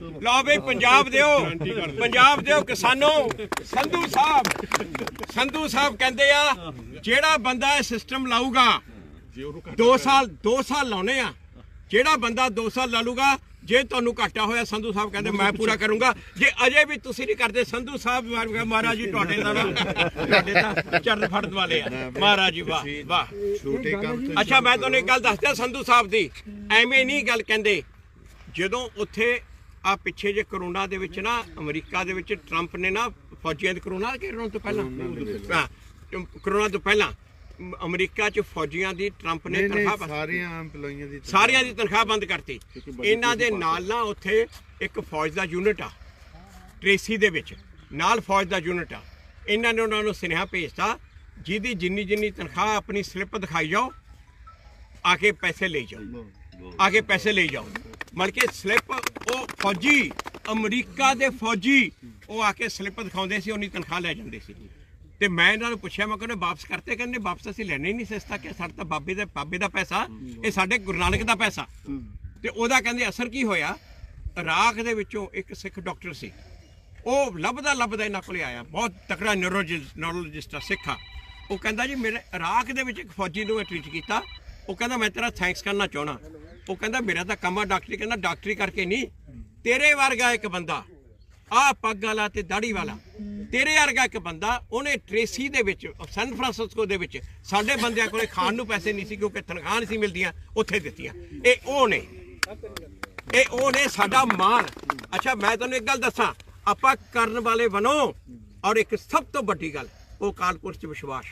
ਲਓ ਬਈ ਪੰਜਾਬ ਦਿਓ। ਪੰਜਾਬ ਦਿਓ ਕਿਸਾਨੋ। ਸੰਧੂ ਸਾਹਿਬ। ਸੰਧੂ ਸਾਹਿਬ ਕਹਿੰਦੇ ਆ ਜਿਹੜਾ ਬੰਦਾ ਇਹ ਸਿਸਟਮ ਲਾਊਗਾ 2 ਸਾਲ 2 ਸਾਲ ਲਾਉਣੇ ਆ। ਜਿਹੜਾ ਬੰਦਾ 2 ਸਾਲ ਲਾ ਲੂਗਾ ਜੇ ਤੁਹਾਨੂੰ ਘਾਟਾ ਹੋਇਆ ਸੰਧੂ ਸਾਹਿਬ ਕਹਿੰਦੇ ਮੈਂ ਪੂਰਾ ਕਰੂੰਗਾ। ਜੇ ਅਜੇ ਵੀ ਤੁਸੀਂ ਨਹੀਂ ਕਰਦੇ ਸੰਧੂ ਸਾਹਿਬ ਮਹਾਰਾਜ ਜੀ ਤੁਹਾਡੇ ਦਾ ਨਾ ਤੁਹਾਡੇ ਦਾ ਚਰਨ ਫੜਨ ਵਾਲੇ ਆ। ਮਹਾਰਾਜ ਜੀ ਵਾਹ ਵਾਹ। ਛੋਟੇ ਕੰਮ ਅੱਛਾ ਮੈਂ ਤੁਹਾਨੂੰ ਇੱਕ ਗੱਲ ਦੱਸਦਾ ਸੰਧੂ ਸਾਹਿਬ ਦੀ। ਐਵੇਂ ਨਹੀਂ ਗੱਲ ਕਹਿੰਦੇ ਜਦੋਂ ਉੱਥੇ ਆ ਪਿੱਛੇ ਜੇ ਕਰੋਨਾ ਦੇ ਵਿੱਚ ਨਾ ਅਮਰੀਕਾ ਦੇ ਵਿੱਚ ਟਰੰਪ ਨੇ ਨਾ ਫੌਜੀਆਂ ਦੇ ਕਰੋਨਾ ਦੇ ਕਰੋਨਾ ਤੋਂ ਪਹਿਲਾਂ? ਹਾਂ ਕਰੋਨਾ ਤੋਂ ਪਹਿਲਾਂ ਅਮਰੀਕਾ 'ਚ ਫੌਜੀਆਂ ਦੀ ਟਰੰਪ ਨੇ ਤਨਖਾਹ ਸਾਰੀਆਂ EMPLOYEEਆਂ ਦੀ ਸਾਰਿਆਂ ਦੀ ਤਨਖਾਹ ਬੰਦ ਕਰਤੀ। ਇਹਨਾਂ ਦੇ ਨਾਲ ਨਾ ਉੱਥੇ ਇੱਕ ਫੌਜ ਦਾ ਯੂਨਿਟ ਆ ਟ੍ਰੇਸੀ ਦੇ ਵਿੱਚ। ਨਾਲ ਫੌਜ ਦਾ ਯੂਨਿਟ ਆ। ਇਹਨਾਂ ਨੇ ਉਹਨਾਂ ਨੂੰ ਸੁਨੇਹਾ ਭੇਜਤਾ ਜਿਹਦੀ ਜਿੰਨੀ ਜਿੰਨੀ ਤਨਖਾਹ ਆਪਣੀ ਸਲਿੱਪ ਦਿਖਾਈ ਜਾਓ ਆ ਕੇ ਪੈਸੇ ਲਈ ਜਾਓ। ਆ ਕੇ ਪੈਸੇ ਲਈ ਜਾਓ। ਮਤਲਬ ਕਿ ਸਲਿੱਪ, ਉਹ ਫੌਜੀ, ਅਮਰੀਕਾ ਦੇ ਫੌਜੀ, ਉਹ ਆ ਕੇ ਸਲਿੱਪ ਦਿਖਾਉਂਦੇ ਸੀ ਉਹਨੀ ਤਨਖਾਹ ਲੈ ਜਾਂਦੇ ਸੀ। ਤੇ ਮੈਂ ਇਹਨਾਂ ਨੂੰ ਪੁੱਛਿਆ, ਮੈਂ ਕਹਿੰਦਾ ਵਾਪਸ ਕਰਤੇ ਕਹਿੰਦੇ ਵਾਪਸ ਅਸੀਂ ਲੈਣੇ ਹੀ ਨਹੀਂ ਸਸਤਾ ਕਿ ਸਾਡਾ ਤਾਂ ਬਾਬੇ ਦੇ, ਬਾਬੇ ਦਾ ਪੈਸਾ, ਇਹ ਸਾਡੇ ਗੁਰੂ ਨਾਨਕ ਦਾ ਪੈਸਾ। ਤੇ ਉਹਦਾ ਕਹਿੰਦੇ, ਅਸਰ ਕੀ ਹੋਇਆ? ਇਰਾਕ ਦੇ ਵਿੱਚੋਂ ਇੱਕ ਸਿੱਖ ਡਾਕਟਰ ਸੀ। ਉਹ ਲੱਭਦਾ ਲੱਭਦਾ ਇਹਨਾਂ ਕੋਲੇ ਆਇਆ। ਬਹੁਤ ਤਕੜਾ ਨਿਊਰੋਲੋਜਿਸਟ ਆ, ਸਿੱਖ ਆ। ਉਹ ਕਹਿੰਦਾ ਜੀ, ਮੇਰੇ ਇਰਾਕ ਦੇ ਵਿੱਚ ਇੱਕ ਫੌਜੀ ਨੂੰ ਮੈਂ ਟ੍ਰੀਟ ਕੀਤਾ। ਉਹ ਕਹਿੰਦਾ, ਮੈਂ ਤੇਰਾ ਥੈਂਕਸ ਕਰਨਾ ਚਾਹਣਾ ਉਹ ਕਹਿੰਦਾ, ਮੇਰਾ ਤਾਂ ਕੰਮ ਆ ਡਾਕਟਰੀ ਕਹਿੰਦਾ ਡਾਕਟਰੀ ਕਰਕੇ ਨਹੀਂ। ਤੇਰੇ ਵਰਗਾ ਇੱਕ ਬੰਦਾ, ਆ ਪੱਗ ਵਾਲਾ ਤੇ ਦਾੜੀ ਵਾਲਾ, ਤੇਰੇ ਵਰਗਾ ਇੱਕ ਬੰਦਾ, ਉਹਨੇ ਟ੍ਰੇਸੀ ਦੇ ਵਿੱਚ ਸੈਨ ਫਰਾਂਸਿਸਕੋ ਦੇ ਵਿੱਚ, ਸਾਡੇ ਬੰਦਿਆਂ ਕੋਲੇ ਖਾਣ ਨੂੰ ਪੈਸੇ ਨਹੀਂ ਸੀ, ਕਿਉਂਕਿ ਤਨਖਾਹ ਨਹੀਂ ਸੀ ਮਿਲਦੀਆਂ, ਉੱਥੇ ਦਿੱਤੀਆਂ। ਇਹ ਉਹ ਨੇ। ਇਹ ਉਹ ਨੇ ਸਾਡਾ ਮਾਣ ਅੱਛਾ, ਮੈਂ ਤੁਹਾਨੂੰ ਇੱਕ ਗੱਲ ਦੱਸਾਂ, ਆਪਾਂ ਕਰਨ ਵਾਲੇ ਬਣੋ। ਔਰ ਇੱਕ ਸਭ ਤੋਂ ਵੱਡੀ ਗੱਲ ਉਹ ਕਾਲਪੁਰਸ਼ ਚ ਵਿਸ਼ਵਾਸ।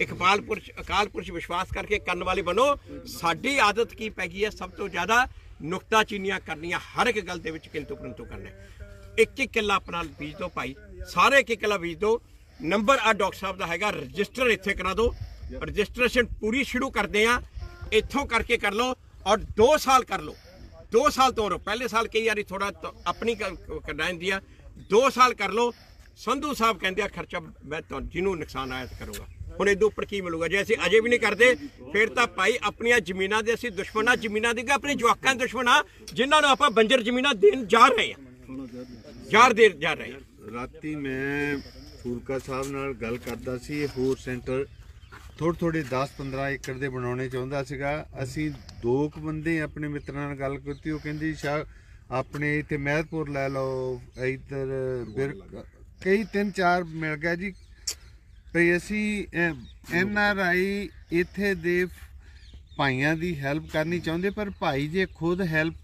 ਇੱਕ ਪਾਲਪੁਰਸ਼ ਅਕਾਲ ਪੁਰਸ਼ ਵਿਸ਼ਵਾਸ ਕਰਕੇ ਕਰਨ ਵਾਲੇ ਬਣੋ। ਸਾਡੀ ਆਦਤ ਕੀ ਪੈ ਗਈ ਹੈ? ਸਭ ਤੋਂ ਜ਼ਿਆਦਾ ਨੁਕਤਾਚੀਨੀਆਂ ਕਰਨੀਆਂ ਹਰ ਇੱਕ ਗੱਲ ਦੇ ਵਿੱਚ ਕਿੰਤੂ ਪਰੰਤੂ ਕਰਨਾ ਇੱਕ ਇੱਕ ਕਿੱਲਾ ਆਪਣਾ ਬੀਜ ਦਿਓ ਭਾਈ। ਸਾਰੇ ਇੱਕ ਕਿੱਲਾ ਬੀਜ ਦਿਓ। ਨੰਬਰ ਆ ਡਾਕਟਰ ਸਾਹਿਬ ਦਾ ਹੈਗਾ ਰਜਿਸਟਰ ਇੱਥੇ ਕਰਾ ਦਿਓ। ਰਜਿਸਟ੍ਰੇਸ਼ਨ ਪੂਰੀ ਸ਼ੁਰੂ ਕਰਦੇ ਆ ਇੱਥੋਂ ਕਰਕੇ ਕਰ ਲਓ ਔਰ 2 ਸਾਲ ਕਰ ਲਓ। 2 ਸਾਲ ਤੋਂ ਪਹਿਲੇ ਸਾਲ ਕਈ ਵਾਰੀ ਥੋੜਾ ਆਪਣੀ ਕਰਨਾ ਹੁੰਦੀ ਆ। 2 ਸਾਲ ਕਰ ਲਓ। ਸੰਧੂ ਸਾਹਿਬ ਕਹਿੰਦੇ ਆ, ਖਰਚਾ ਮੈਂ ਤੁਹਾਨੂੰ ਜਿਹਨੂੰ ਨੁਕਸਾਨ ਆਇਆ ਕਰੂੰਗਾ। ਹੁਣ ਇਹਦੇ ਉੱਪਰ ਕੀ ਮਿਲੂਗਾ? ਜੇ ਅਸੀਂ ਅਜੇ ਵੀ ਨਹੀਂ ਕਰਦੇ, ਫਿਰ ਤਾਂ ਭਾਈ ਆਪਣੀਆਂ ਜ਼ਮੀਨਾਂ ਦੇ ਅਸੀਂ ਦੁਸ਼ਮਣਾਂ, ਜ਼ਮੀਨਾਂ ਦੇ ਆਪਣੇ ਜਵਾਕਾਂ ਦੁਸ਼ਮਣਾਂ, ਜਿਨ੍ਹਾਂ ਨੂੰ ਆਪਾਂ ਬੰਜਰ ਜ਼ਮੀਨਾਂ ਦੇਣ ਜਾ ਰਹੇ ਆ ਯਾਰ ਦੇ, ਜਾ ਰਹੇ ਆ ਰਾਤੀ ਮੈਂ ਫੂਲਕਾ ਸਾਹਿਬ ਨਾਲ ਗੱਲ ਕਰਦਾ ਸੀ, ਇਹ ਹੋਰ ਸੈਂਟਰ ਥੋੜੇ ਥੋੜੇ 10-15 ਏਕੜ ਦੇ ਬਣਾਉਣੇ ਚਾਹੁੰਦਾ ਸੀਗਾ। ਅਸੀਂ ਦੋ ਕੁ ਬੰਦੇ ਆਪਣੇ ਮਿੱਤਰਾਂ ਨਾਲ ਗੱਲ ਕੀਤੀ, ਉਹ ਕਹਿੰਦੇ ਜੀ ਸ਼ਾਹ, ਆਪਣੇ ਇੱਥੇ ਮਹਿਤਪੁਰ ਲੈ ਲਓ, ਇੱਧਰ ਬਿਰ ਕਈ ਤਿੰਨ ਚਾਰ ਮਿਲ ਗਿਆ ਜੀ ਭਈ ਅਸੀਂ ਐਨ ਆਰ ਆਈ ਇੱਥੇ ਦੇ ਭਾਈਆਂ ਦੀ ਹੈਲਪ ਕਰਨੀ ਚਾਹੁੰਦੇ ਪਰ ਭਾਈ ਜੇ ਖੁਦ ਹੈਲਪ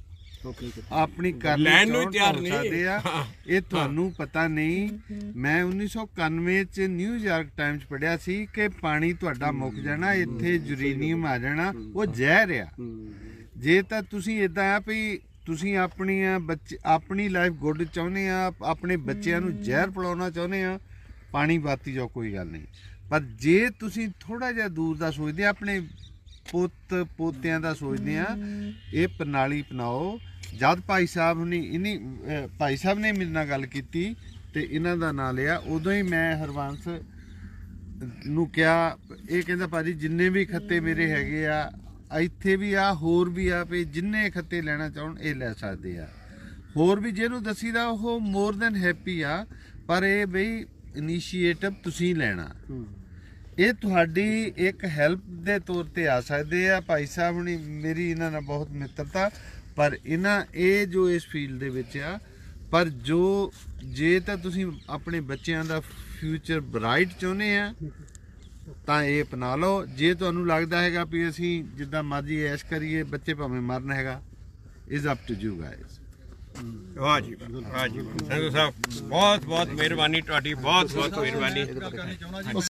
ਆਪਣੀ ਕਰਨੀ ਲੈਣ ਨੂੰ ਤਿਆਰ ਨਹੀਂ। ਆ। ਇਹ ਤੁਹਾਨੂੰ ਪਤਾ ਨਹੀਂ ਮੈਂ 1991 ਚ ਨਿਊਯਾਰਕ ਟਾਈਮਜ਼ ਪੜਿਆ ਸੀ ਕਿ ਪਾਣੀ ਤੁਹਾਡਾ ਮੁੱਕ ਜਾਣਾ ਇੱਥੇ ਯੂਰੇਨੀਅਮ ਆ ਜਾਣਾ ਉਹ ਜ਼ਹਿਰ ਆ ਜੇ ਤਾਂ ਤੁਸੀਂ ਇਦਾਂ ਆ ਵੀ ਤੁਸੀਂ ਆਪਣੀਆਂ ਬੱਚੇ ਆਪਣੀ ਲਾਈਫ ਗੁੱਡ ਚਾਹੁੰਦੇ ਆ ਆਪਣੇ ਬੱਚਿਆਂ ਨੂੰ ਜ਼ਹਿਰ ਪਿਲਾਉਣਾ ਚਾਹੁੰਦੇ ਆ ਪਾਣੀ ਬਾਤੀ ਜਾਓ ਕੋਈ ਗੱਲ ਨਹੀਂ। ਪਰ ਜੇ ਤੁਸੀਂ ਥੋੜਾ ਜਿਹਾ ਦੂਰ ਦਾ ਸੋਚਦੇ ਆ ਆਪਣੇ ਪੁੱਤ ਪੋਤਿਆਂ ਦਾ ਸੋਚਦੇ ਆ ਇਹ ਪ੍ਰਣਾਲੀ ਅਪਣਾਓ। ਜਦ ਭਾਈ ਸਾਹਿਬ ਨੇ ਇਨੀ ਭਾਈ ਸਾਹਿਬ ਨੇ ਮੇਰੇ ਨਾਲ ਗੱਲ ਕੀਤੀ ਤੇ ਇਹਨਾਂ ਦਾ ਨਾਂ ਲਿਆ ਉਦੋਂ ਹੀ ਮੈਂ ਹਰਵੰਸ ਨੂੰ ਕਿਹਾ ਇਹ ਕਹਿੰਦਾ ਭਾਜੀ ਜਿੰਨੇ ਵੀ ਖੱਤੇ ਮੇਰੇ ਹੈਗੇ ਆ ਇੱਥੇ ਵੀ ਆ ਹੋਰ ਵੀ ਆ ਵੀ ਜਿੰਨੇ ਖੱਤੇ ਲੈਣਾ ਚਾਹਣ ਇਹ ਲੈ ਸਕਦੇ ਆ। ਹੋਰ ਵੀ ਜਿਹਨੂੰ ਦਸੀਦਾ ਉਹ ਮੋਰ ਦੈਨ ਹੈਪੀ ਆ ਪਰ ਇਹ ਬਈ ਇਨੀਸ਼ੀਏਟਿਵ ਤੁਸੀਂ ਲੈਣਾ। ਇਹ ਤੁਹਾਡੀ ਇੱਕ ਹੈਲਪ ਦੇ ਤੌਰ ਤੇ ਆ ਸਕਦੇ ਆ। ਭਾਈ ਸਾਹਿਬ ਨੇ ਮੇਰੀ ਇਹਨਾਂ ਨਾਲ ਬਹੁਤ ਮਿੱਤਰਤਾ ਪਰ ਇਹਨਾਂ ਇਹ ਜੋ ਇਸ ਫੀਲਡ ਦੇ ਵਿੱਚ ਆ ਪਰ ਜੋ ਜੇ ਤਾਂ ਤੁਸੀਂ ਆਪਣੇ ਬੱਚਿਆਂ ਦਾ ਫਿਊਚਰ ਬ੍ਰਾਈਟ ਚਾਹੁੰਦੇ ਆ ਤਾਂ ਇਹ ਅਪਣਾ ਲਓ। ਜੇ ਤੁਹਾਨੂੰ ਲੱਗਦਾ ਹੈਗਾ ਵੀ ਅਸੀਂ ਜਿੱਦਾਂ ਮਰਜ਼ੀ ਐਸ਼ ਕਰੀਏ, ਬੱਚੇ ਭਾਵੇਂ ਮਰਨ ਹੈਗਾ is up to you guys ਵਾਹ ਜੀ ਵਾਹ ਜੀ ਸੰਧੂ ਸਾਹਿਬ ਬਹੁਤ ਬਹੁਤ ਮਿਹਰਬਾਨੀ, ਤੁਹਾਡੀ ਬਹੁਤ ਬਹੁਤ ਮਿਹਰਬਾਨੀ।